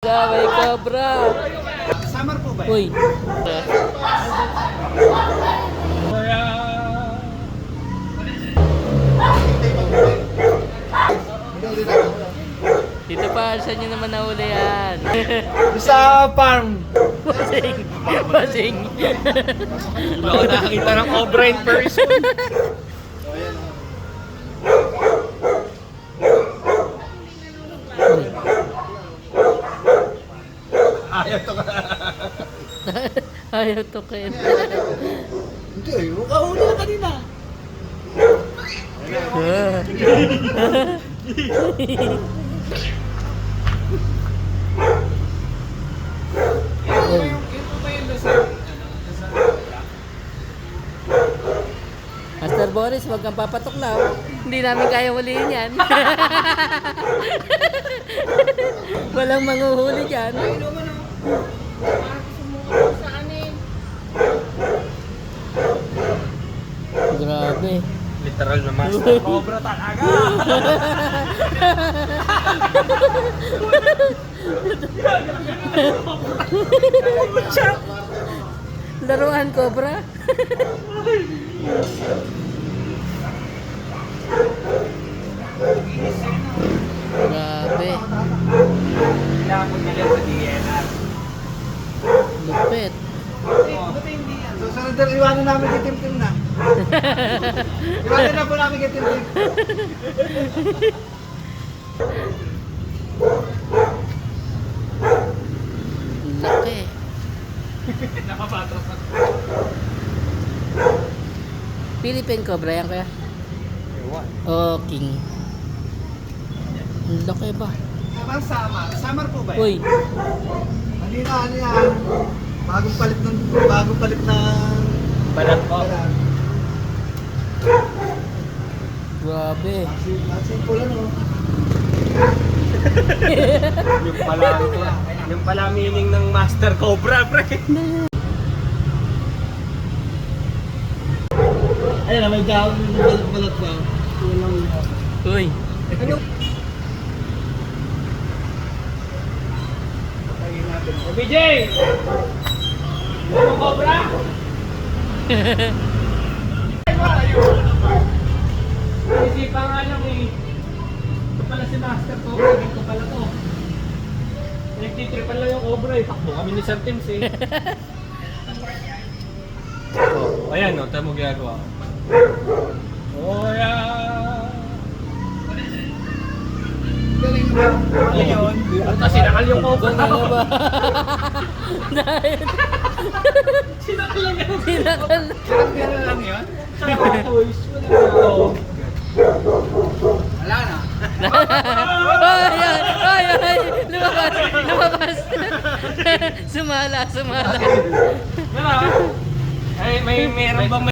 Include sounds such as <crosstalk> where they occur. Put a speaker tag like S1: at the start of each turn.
S1: May cobra.
S2: Summer po ba
S1: Uy. Dito pa, saan nyo naman nahuli yan? <laughs>
S2: Sa farm.
S1: Basing. Basing.
S2: Wala ko nakakita ng cobra in person. <laughs> Ayaw to ka. <laughs>
S1: Ayaw to Ken.
S2: Hindi, kahuli na kanina.
S1: Master Boris, wag kang papatuklaw. Hindi namin kaya huliin yan. <laughs> Walang manguhuli dyan. Grabe.
S2: Literal na master <laughs> cobra talaga.
S1: Laruan cobra. Grabe.
S2: Kailangan ko nila sa DNR. Na iwanan namin kay Tim Tim na. <laughs> iwanan na po namin kay Tim Tim.
S1: Laki.
S2: Nakapatras na.
S1: Philippine cobra yan kaya?
S2: Ewan.
S1: Oh, king. Ang laki ba?
S2: Summer, summer. Summer po ba
S1: Uy.
S2: Ano yun, ano yan? Bagong palit ng, bagong palit ng...
S1: Balat.
S2: Balat.
S1: Grabe.
S2: Simple ano. <laughs>
S3: Yung pala, yung pala meaning ng Master Cobra, pre.
S2: Ayun, may dahon yung balat ba?
S1: Uy.
S2: Ano?
S3: BJ! Cobra! Isipan nga lang eh. Ito pala si Master Cobra, ito pala to. Nagtitripan lang yung Cobra eh. Takbo kami ni Sir Tims eh. oh, ayan o, tayo mo ginagawa. Oh, yeah.
S2: Galing ba? Ano yun?
S3: Tapos sinakal yung Cobra.
S1: Ano ba?
S3: Sinakal lang yun.
S1: sinakal.
S2: Sarap gano'n lang yun?
S3: Wala na.
S1: Ay, ay, ay, lumabas, lumabas. sumala, sumala.
S3: Diba? Ay, may meron ba